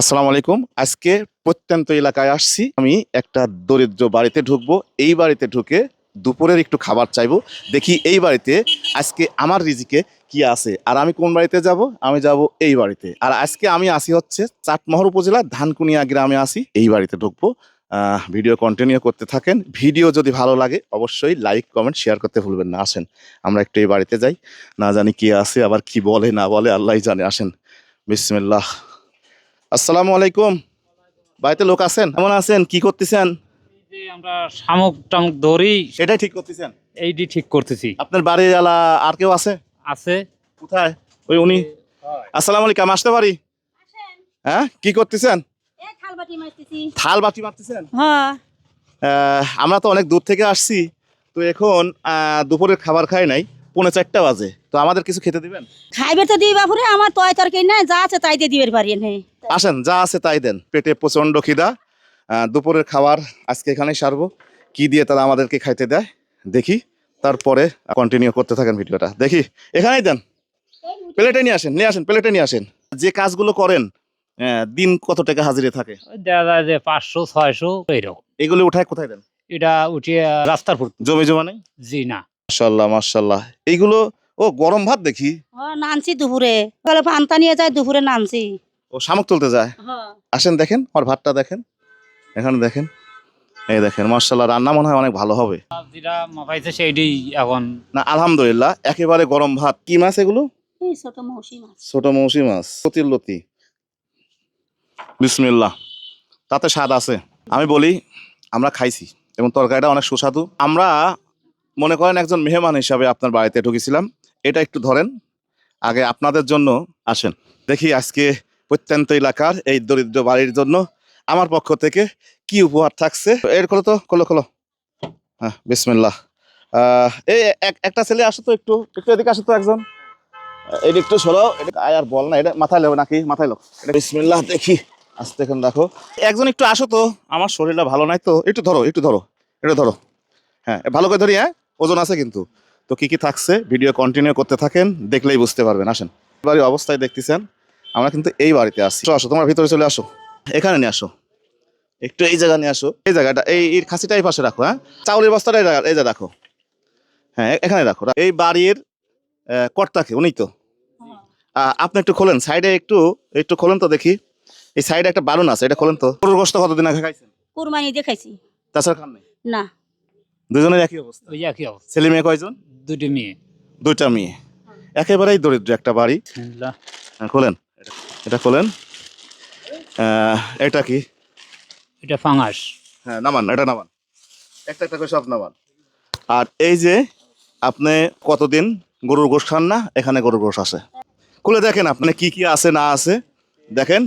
আসসালামু আলাইকুম। আজকে প্রত্যন্ত এলাকায় আসছি। আমি একটা দরিদ্র বাড়িতে ঢুকবো। এই বাড়িতে ঢুকে দুপুরের একটু খাবার চাইব। দেখি এই বাড়িতে আজকে আমার রিজিকে কি আছে আর আমি কোন বাড়িতে যাব? আমি যাব এই বাড়িতে। আর আজকে আমি আসি হচ্ছে চাটমহর উপজেলা ধানকুনিয়া গ্রামে আসি। এই বাড়িতে ঢুকবো। ভিডিও কন্টিনিউ করতে থাকেন। ভিডিও যদি ভালো লাগে অবশ্যই লাইক কমেন্ট শেয়ার করতে ভুলবেন না। আসেন, আমরা একটু এই বাড়িতে যাই। না জানি কি আছে, আবার কি বলে, না বলে আল্লাহ জানে। আসেন। বিসমিল্লাহ। আসসালামু আলাইকুম। বাড়িতে লোক আছেন? কেমন আছেন? কি করতেছেন? যে আমরা শামুক টামুক ধরি সেটাই ঠিক করতেছেন? এইটি ঠিক করতেছি। আপনার বাড়ির আর কেউ আছে? আছে। কোথায়? ওই উনি? আসসালামু আলাইকুম আসতে পারি? হ্যাঁ কি করতেছেন? এ খালবাটি মারতেছি। থাল বাটি মারতেছেন? হ্যাঁ। আমরা তো অনেক দূর থেকে আসছি তো এখন দুপুরের খাবার খাই নাই পৌনে চারটা বাজে। তো আমাদের কিছু খেতে দিবেন? খাইবে তো দিই বাপুরে আমার তয় তরকারি নাই যা আছে তাই দিয়ে পারি নেই আসেন যা আছে তাই দেন। পেটে প্রচণ্ড খিদা। দুপুরের খাবার আজকে এখানেই সারবো। কি দিয়ে তারা আমাদেরকে খাইতে দেয় দেখি। তারপরে কন্টিনিউ করতে থাকেন ভিডিওটা। দেখি এখানেই দেন। প্লেটে নিয়ে আসেন নিয়ে আসেন প্লেটে নিয়ে আসেন। যে কাজগুলো করেন আহ, দিন কত টাকা হাজিরে থাকে? দেখা যায় পাঁচশো ছয়শো এইরকম। এগুলো উঠায় কোথায় দেন? এটা উঠিয়ে রাস্তার ফুট জমি জমা নেই? জি না। মাশাল্লাহ মাশাল্লাহ এইগুলো ও গরম ভাত দেখি। হ্যাঁ নানছি দুপুরে। বলে পান্তা নিয়ে যায় দুপুরে নানছি। ও শামুক তুলতে যায়। আসেন দেখেন আমার ভাতটা দেখেন। এখানে দেখেন। এই দেখেন মার্শাল্লাহ রান্না মনে হয় অনেক ভালো হবে। যেটা মাপাইছে সেইটাই এখন। না আলহামদুলিল্লাহ একেবারে গরম ভাত। কি মাছ এগুলো? ছোট মৌসি মাছ। ছোট মৌসি মাছ লতির লতি। বিসমিল্লাহ। তাতে স্বাদ আছে। আমি বলি আমরা খাইছি এবং তরকারিটা অনেক সুস্বাদু। আমরা মনে করেন একজন মেহমান হিসাবে আপনার বাড়িতে ঢুকেছিলাম। এটা একটু ধরেন। আগে আপনাদের জন্য আসেন। দেখি আজকে প্রত্যন্ত এলাকার এই দরিদ্র বাড়ির জন্য আমার পক্ষ থেকে কি উপহার থাকছে? এর খোলো তো, খোলো খোলো। হ্যাঁ বিসমিল্লাহ। এই এক- একটা ছেলে আসো তো একটু একটু এদিকে আসো তো একজন। এটা একটু সরাও এটা আর বল না, এটা মাথায় লেবো নাকি, মাথায় লো এটা বিসমিল্লাহ, দেখি। আস্তে এখন দেখো। একজন একটু আসো তো, আমার শরীরটা ভালো নাই তো, একটু ধরো একটু ধরো এটা ধরো। হ্যাঁ ভালো করে ধরি হ্যাঁ? ওজন আছে কিন্তু। তো কি কি থাকছে? ভিডিও কন্টিনিউ করতে থাকেন, দেখলেই বুঝতে পারবেন, আসেন। বাড়ির অবস্থায় দেখতেছেন। আমরা কিন্তু এই বাড়িতে আসো, আসো তোমার ভিতরে চলে আসো। এখানে নিয়ে আসো। একটু এই জায়গা নিয়ে আসো। এই জায়গাটা এই এই খাসিটা এই পাশে রাখো হ্যাঁ? চাউলের বস্তাটা এই জায়গা এই জায়গা রাখো হ্যাঁ এখানে রাখো এই বাড়ির কর্তাকে উনি তো। আপনি একটু খোলেন সাইডে একটু একটু খোলেন তো দেখি। এই সাইডে একটা বালুন আছে এটা খোলেন তো। গরুর গোস্ত কতদিন আগে খাইছেন? কুরবানি দেখাইছি তাছাড়া খান নাই? না। দুজনের একই অবস্থা? ওই একই অবস্থা। ছেলে মেয়ে কয়জন? দুটি মেয়ে। দুইটা মেয়ে। একেবারেই দরিদ্র একটা বাড়ি? হ্যাঁ, খোলেন। এটা খোলেন। এটা কি? এটা ফাঙাস। হ্যাঁ নামান এটা নামান। একটা একটা করে সব নামান। আর এই যে আপনি কতদিন গরুর গোশ খান না এখানে গরুর গোশ আছে। খুলে দেখেন আপনি কি কি আছে না আছে। দেখেন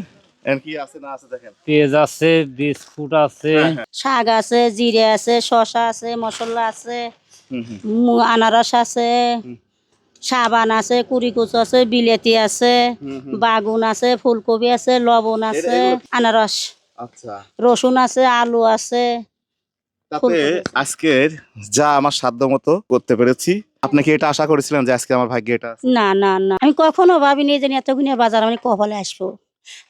কি আছে না আছে দেখেন। পেঁয়াজ আছে বিস্কুট আছে। হ্যাঁ, হ্যাঁ। শাক আছে জিরে আছে শসা আছে মশলা আছে হুম, হুম। আনারস আছে। সাবান আছে কুড়িকুচ আছে বিলেতি আছে। বাগুন আছে ফুলকপি আছে লবণ আছে আনারস। আচ্ছা। রসুন আছে আলু আছে তাতে আজকের যা আমার সাধ্য মতো করতে পেরেছি। আপনি কি এটা আশা করেছিলেন যে আজকে আমার ভাগ্যে এটা না না না। আমি কখনো ভাবিনি যে এতগুলো বাজার আমি কপালে আসব।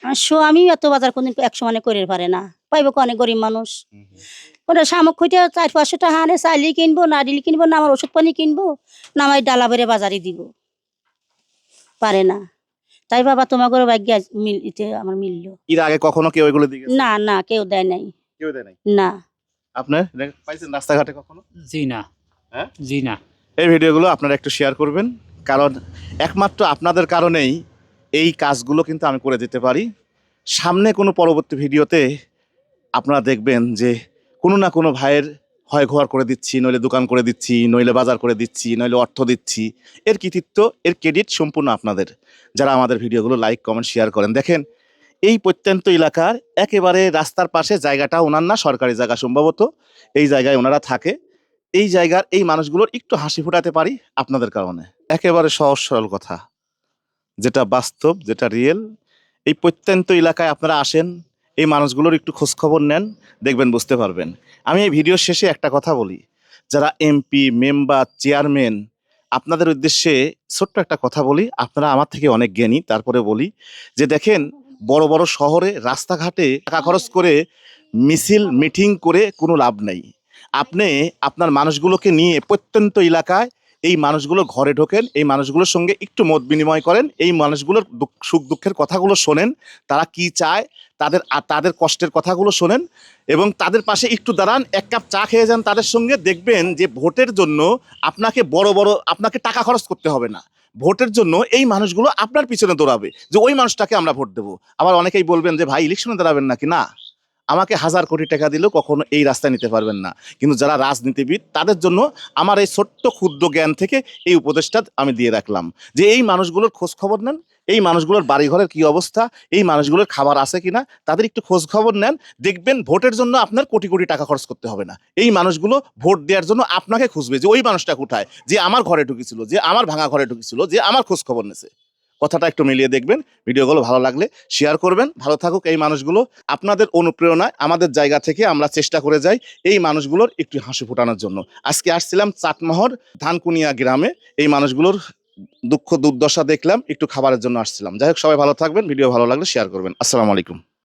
আমার স্বামী এত বাজার কোনদিন একশো মানে করে পারে না। পাইব অনেক গরিব মানুষ। ওটা শামুক খুঁটে চার পাঁচশো টাকা আনে চাইলে কিনবো নারিল কিনবো না আমার ওষুধ পানি কিনবো না আমার ডালা বেড়ে বাজারে দিব। পারে না। তাই বাবা তোমার করে ভাগ্য আজ আমার মিললো। এর আগে কখনো কেউ এগুলো দিয়ে না না কেউ দেয় নাই। কেউ দেয় নাই? না। আপনার পাইছেন রাস্তাঘাটে কখনো? জি না। হ্যাঁ? জি না। এই ভিডিওগুলো আপনারা একটু শেয়ার করবেন কারণ একমাত্র আপনাদের কারণেই এই কাজগুলো কিন্তু আমি করে দিতে পারি। সামনে কোনো পরবর্তী ভিডিওতে আপনারা দেখবেন যে কোনো না কোনো ভাইয়ের হয় ঘর করে দিচ্ছি, নইলে দোকান করে দিচ্ছি, নইলে বাজার করে দিচ্ছি, নইলে অর্থ দিচ্ছি। এর কৃতিত্ব, এর ক্রেডিট সম্পূর্ণ আপনাদের। যারা আমাদের ভিডিওগুলো লাইক কমেন্ট শেয়ার করেন, দেখেন এই প্রত্যন্ত এলাকার একেবারে রাস্তার পাশে জায়গাটা ওনার না সরকারি জায়গা সম্ভবত। এই জায়গায় ওনারা থাকে। এই জায়গার এই মানুষগুলোর একটু হাসি ফোটাতে পারি আপনাদের কারণে। একেবারে সহজ সরল কথা। যেটা বাস্তব, যেটা রিয়েল এই প্রত্যন্ত এলাকায় আপনারা আসেন এই মানুষগুলোর একটু খোঁজখবর নেন, দেখবেন বুঝতে পারবেন। আমি এই ভিডিওর শেষে একটা কথা বলি। যারা এমপি, মেম্বার, চেয়ারম্যান, আপনাদের উদ্দেশ্যে ছোট্ট একটা কথা বলি। আপনারা আমার থেকে অনেক জ্ঞানী, তারপরে বলি যে দেখেন, বড় বড় শহরে রাস্তাঘাটে টাকা খরচ করে মিছিল, মিটিং করে কোনো লাভ নেই। আপনি আপনার মানুষগুলোকে নিয়ে প্রত্যন্ত এলাকায় এই মানুষগুলো ঘরে ঢোকেন, এই মানুষগুলোর সঙ্গে একটু মত বিনিময় করেন, এই মানুষগুলোর সুখ দুঃখের কথাগুলো শোনেন, তারা কি চায়, তাদের তাদের কষ্টের কথাগুলো শোনেন এবং তাদের পাশে একটু দাঁড়ান, এক কাপ চা খেয়ে যান তাদের সঙ্গে, দেখবেন যে ভোটের জন্য আপনাকে বড় বড়, আপনাকে টাকা খরচ করতে হবে না। ভোটের জন্য এই মানুষগুলো আপনার পিছনে দৌড়াবে যে ওই মানুষটাকে আমরা ভোট দেবো। আবার অনেকেই বলবেন যে, ভাই ইলেকশনে দাঁড়াবেন নাকি? না। আমাকে হাজার কোটি টাকা দিলেও কখনো এই রাস্তায় নিতে পারবেন না। কিন্তু যারা রাজনীতিবিদ, তাদের জন্য আমার এই ছোট্ট ক্ষুদ্র জ্ঞান থেকে এই উপদেশটা আমি দিয়ে রাখলাম। যে এই মানুষগুলোর খোঁজ খবর নেন, এই মানুষগুলোর বাড়িঘরের কি অবস্থা, এই মানুষগুলোর খাবার আছে কিনা, তাদের একটু খোঁজ খবর নেন, দেখবেন ভোটের জন্য আপনার কোটি কোটি টাকা খরচ করতে হবে না। এই মানুষগুলো ভোট দেওয়ার জন্য আপনাকে খুঁজবে যে ওই মানুষটা কোথায়, যে আমার ঘরে ঢুকেছিল, যে আমার ভাঙা ঘরে ঢুকেছিল, যে আমার খোঁজ খবর নেছে। কথাটা একটু মিলিয়ে দেখবেন, ভিডিওগুলো ভালো লাগলে শেয়ার করবেন। ভালো থাকুক এই মানুষগুলো। আপনাদের অনুপ্রেরণায় আমাদের জায়গা থেকে আমরা চেষ্টা করে যাই এই মানুষগুলোর একটু হাসি ফোটানোর জন্য। আজকে আসছিলাম চাটমহর ধানকুনিয়া গ্রামে, এই মানুষগুলোর দুঃখ দুর্দশা দেখলাম, একটু খাবারের জন্য আসছিলাম। যাই হোক, সবাই ভালো থাকবেন, ভিডিও ভালো লাগলে শেয়ার করবেন। আসসালামু আলাইকুম।